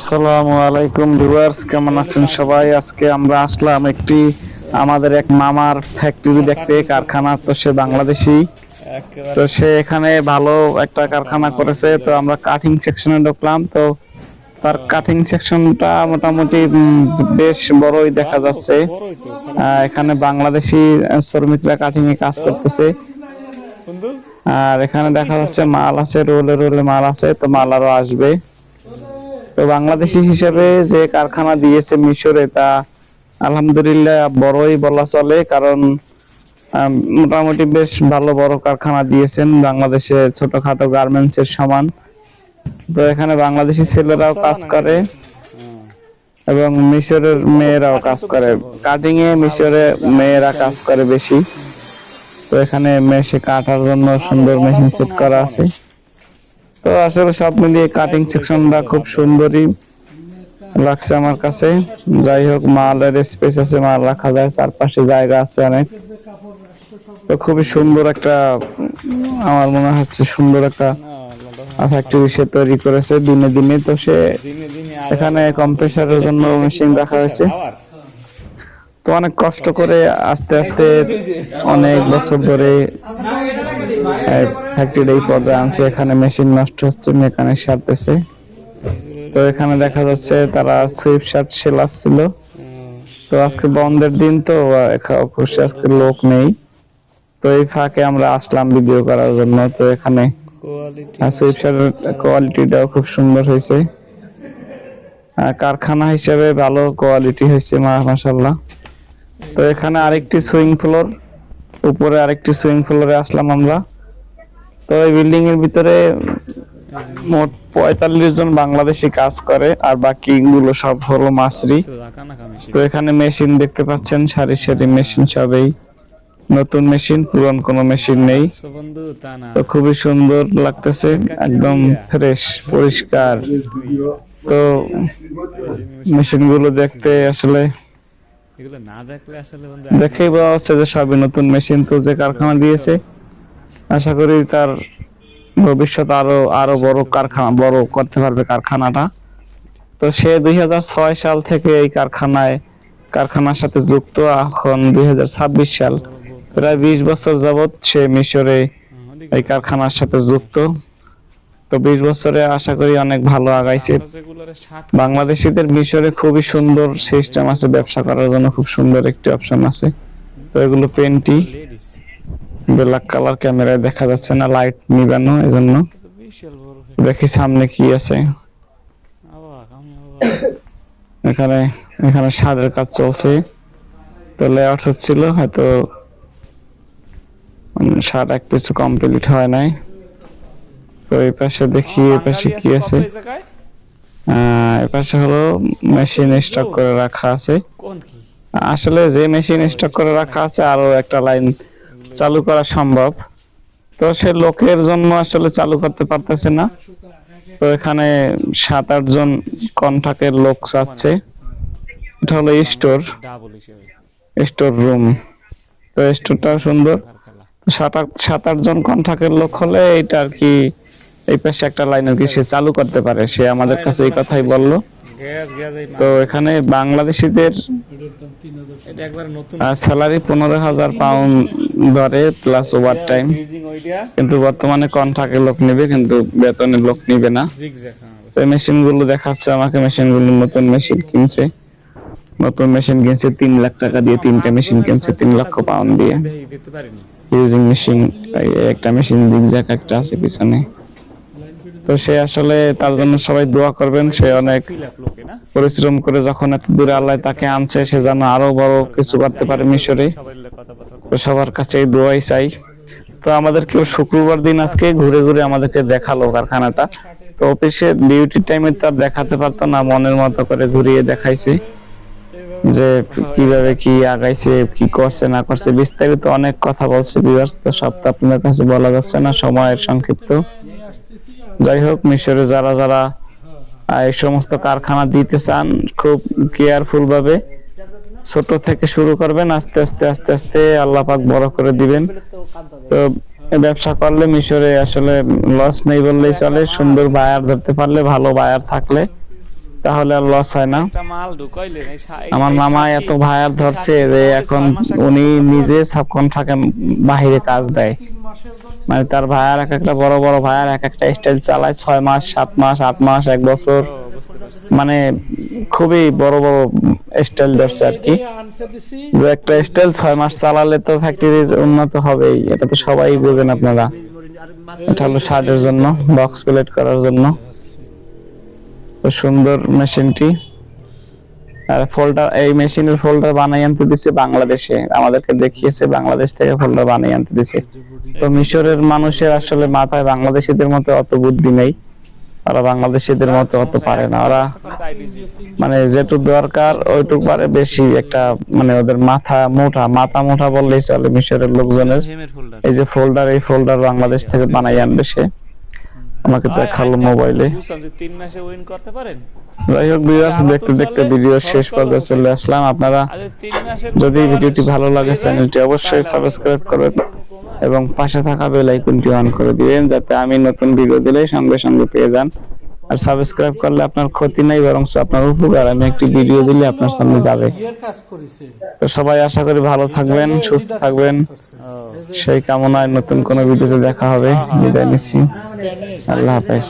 আসসালামু আলাইকুম ভিউয়ার্স কেমন আছেন সবাই? আজকে আমরা আসলাম একটি আমাদের এক মামার ফ্যাক্টরি দেখতে কারখানা। তো সে বাংলাদেশি। তো সে এখানে ভালো একটা কারখানা করেছে। তো আমরা কাটিং সেকশনে ঢুকলাম। তো তার কাটিং সেকশনটা মোটামুটি বেশ বড়ই দেখা যাচ্ছে। এখানে বাংলাদেশি শ্রমিকরা কাটিং এ কাজ করতেছে। আর এখানে দেখা যাচ্ছে মাল আছে রোলে রোলে মাল আছে। তো মাল আরও আসবে। তো বাংলাদেশি হিসেবে যে কারখানা দিয়েছে মিশরে তা আলহামদুলিল্লাহ বড়ই বলা চলে। কারণ মোটামুটি বেশ ভালো বড় কারখানা দিয়েছেন বাংলাদেশে ছোটখাটো গার্মেন্টস এর সমান। তো এখানে বাংলাদেশি ছেলেরাও কাজ করে এবং মিশরের মেয়েরাও কাজ করে। কাটিং এ মিশরে মেয়েরা কাজ করে বেশি। তো এখানে মেশে কাটার জন্য সুন্দর মেশিন সেট করা আছে। তো আসলে সব মিলিয়ে কাটিং সেকশনটা খুব সুন্দরই লাগছে আমার কাছে। যাই হোক, মালের স্পেস আছে, মাল রাখা যায়, চারপাশে জায়গা আছে অনেক। তো খুবই সুন্দর একটা, আমার মনে হচ্ছে সুন্দর একটা ফ্যাক্টরি সে তৈরি করেছে দিনে দিনে। তো সে এখানে কম্প্রেসারের জন্য মেশিন রাখা হয়েছে। তো অনেক কষ্ট করে আস্তে আস্তে অনেক বছর ধরে ফ্যাক্টরির এই পর্যায়ে আনছে এখানে মেশিন নষ্ট হচ্ছে মেকানিক সারতেছে। তো এখানে দেখা যাচ্ছে তারা সুইপ শার্ট সেলাচ্ছিল তো আজকে বন্ধের দিন তো অবশ্যই আজকে লোক নেই। তো এই ফাঁকে আমরা আসলাম ভিডিও করার জন্য। তো এখানে সুইপ শার্টের কোয়ালিটিটাও খুব সুন্দর হয়েছে। কারখানা হিসেবে ভালো কোয়ালিটি হয়েছে মাশাল্লাহ তো এখানে আরেকটি সুইং ফ্লোর উপরে আরেকটি সুইং ফ্লোরে আসলাম আমরা। তো এই বিল্ডিং এর ভিতরে মোট পঁয়তাল্লিশ জন বাংলাদেশি কাজ করে, আর বাকি গুলো সব হলো মাসরি তো এখানে মেশিন দেখতে পাচ্ছেন, সারি সারি মেশিন সবেই। নতুন মেশিন পুরান কোনো মেশিন নেই। তা খুবই সুন্দর লাগতেছে, একদম ফ্রেশ পরিষ্কার। তো মেশিনগুলো দেখতে আসলে দেখেই বোঝা যাচ্ছে যে সবই নতুন মেশিন তো যে কারখানা দিয়েছে আশা করি তার ভবিষ্যৎ আরও আরও বড় কারখানা, বড় করতে পারবে কারখানাটা। তো সে দুই হাজার ছয় সাল থেকে এই কারখানায়, কারখানার সাথে যুক্ত, এখন দুই হাজার ছাব্বিশ সাল। প্রায় বিশ বছর যাবৎ সে মিশরে এই কারখানার সাথে যুক্ত। তো বিশ বছরে আশা করি অনেক ভালো আগাইছে। বাংলাদেশিদের মিশরে খুবই সুন্দর সিস্টেম আছে, ব্যবসা করার জন্য খুব সুন্দর একটি অপশন আছে। তো এগুলো পেন্টি। ব্ল্যাক কালার ক্যামেরায় দেখা যাচ্ছে না লাইট নিবানো এজন্য। দেখি সামনে কি আছে। এখানে এখানে সারের কাজ চলছে। তো লেআউট হচ্ছিল হয়তো সার এক কিছু কমপ্লিট হয় নাই। তো এই পাশে দেখি এই পাশে কি আছে। এই পাশে হলো মেশিন স্টক করে রাখা আছে। আসলে যে মেশিন স্টক করে রাখা আছে আরও একটা লাইন চালু করা সম্ভব। তো সে লোকের জন্য আসলে চালু করতে পারতেছে না। তো এখানে সাত, আট জন কন্ট্রাক্টের লোক চাচ্ছে এটা হলো স্টোর। Store room. তো স্টোরটা সুন্দর। সাত, আট সাত, আট জন কন্ট্রাক্টের লোক হলে এটা আর কি এই পাশে একটা লাইন আর কি সে চালু করতে পারে। সে আমাদের কাছে এই কথাই বলল। তো এখানে বাংলাদেশিদের স্যালারি পনেরো হাজার পাউন্ড ধরে প্লাস ওভার টাইম কিন্তু বর্তমানে কন্ট্রাক্টে লোক নেবে কিন্তু বেতনে লোক নিবে না। হ্যাঁ তো মেশিনগুলো দেখাচ্ছে আমাকে মেশিনগুলো নতুন মেশিন কিনছে। নতুন মেশিন কিনছে তিন লাখ টাকা দিয়ে তিনটা মেশিন কিনছে তিন লক্ষ পাউন্ড দিয়ে। ইউজিং মেশিন একটা মেশিন জিগজ্যাক একটা আছে পিছনে। তো সে আসলে তার জন্য সবাই দোয়া করবেন, সে অনেক পরিশ্রম করে যখন এত দূরে আল্লাহ তাকে আনছে, সে যেন আরও বড় কিছু করতে পারে মিশরে। তো সবার কাছে দোয়াই চাই। তো আমাদের কেউ শুক্রবার দিন আজকে ঘুরে ঘুরে আমাদেরকে দেখাল কারখানাটা। তো অফিসে ডিউটি টাইমে তো আর দেখাতে পারতো না, মনের মতো করে ঘুরিয়ে দেখাইছে যে কীভাবে কি আগাইছে, কি করছে, না করছে। বিস্তারিত অনেক কথা বলছে বিভার্স তো সব তো আপনার কাছে বলা যাচ্ছে না, সময়ের সংক্ষিপ্ত। যাই হোক, মিশরে যারা যারা এই সমস্ত কারখানা দিতে চান, খুব কেয়ারফুল ভাবে ছোট থেকে শুরু করবেন, আস্তে আস্তে আস্তে আস্তে আল্লাহ পাক বড় করে দিবেন। তো ব্যবসা করলে মিশরে আসলে লস নেই বললেই চলে, সুন্দর বায়ার ধরতে পারলে, ভালো বায়ার থাকলে তাহলে আর লস হয় না। আমার মামা এত ভায়ার ধরছে যে এখন উনি নিজে সাবকন থাকে বাহিরে কাজ দেয়। মানে তার ভাইয়ার এক একটা বড় বড় ভাইয়ার এক একটা স্টাইল চালায় ছয় মাস সাত মাস আট মাস এক বছর। মানে খুবই বড় বড় স্টাইল ধরছে আর কি। যে একটা স্টাইল ছয় মাস চালালে তো ফ্যাক্টরির উন্নত হবেই এটা তো সবাই বোঝেন আপনারা। এটা হলো শার্টের জন্য বক্স প্লেট করার জন্য। তো সুন্দর মেশিনটি ফোল্ডার এই মেশিনের ফোল্ডার বানাই আনতে দিছে বাংলাদেশে। আমাদেরকে দেখিয়েছে বাংলাদেশ থেকে ফোল্ডার বানাই আনতে দিছে। তো মিশরের মানুষের আসলে মাথায় বাংলাদেশিদের মতো অত বুদ্ধি নেই। ওরা বাংলাদেশিদের মতো অত পারে না। ওরা মানে যেটুক দরকার ওইটুক পারে বেশি একটা মানে ওদের মাথা মোটা। মাথা মোটা বললেই চলে মিশরের লোকজনের। এই যে ফোল্ডার এই ফোল্ডার বাংলাদেশ থেকে বানাই আনবে সে। আমাকে দেখাল মোবাইলে তিন মাসে উইন করতে পারেন। যাই হোক ভিউয়ার্স দেখতে দেখতে ভিডিও শেষ পর্যায়ে চলে আসলাম। আপনারা যদি ভিডিওটি ভালো লাগে চ্যানেলটি অবশ্যই সাবস্ক্রাইব করবেন এবং পাশে থাকা বেল আইকনটি অন করে দিবেন যাতে আমি নতুন ভিডিও দিলে সঙ্গে সঙ্গে পেয়ে যান। আর সাবস্ক্রাইব করলে আপনার ক্ষতি নাই, বরং আপনার উপকার। আমি একটি ভিডিও দিলে আপনার সামনে যাবে। তো সবাই আশা করি ভালো থাকবেন, সুস্থ থাকবেন। সেই কামনায় নতুন কোনো ভিডিওতে দেখা হবে। বিদায় নিচ্ছি। আল্লাহ হাফেজ।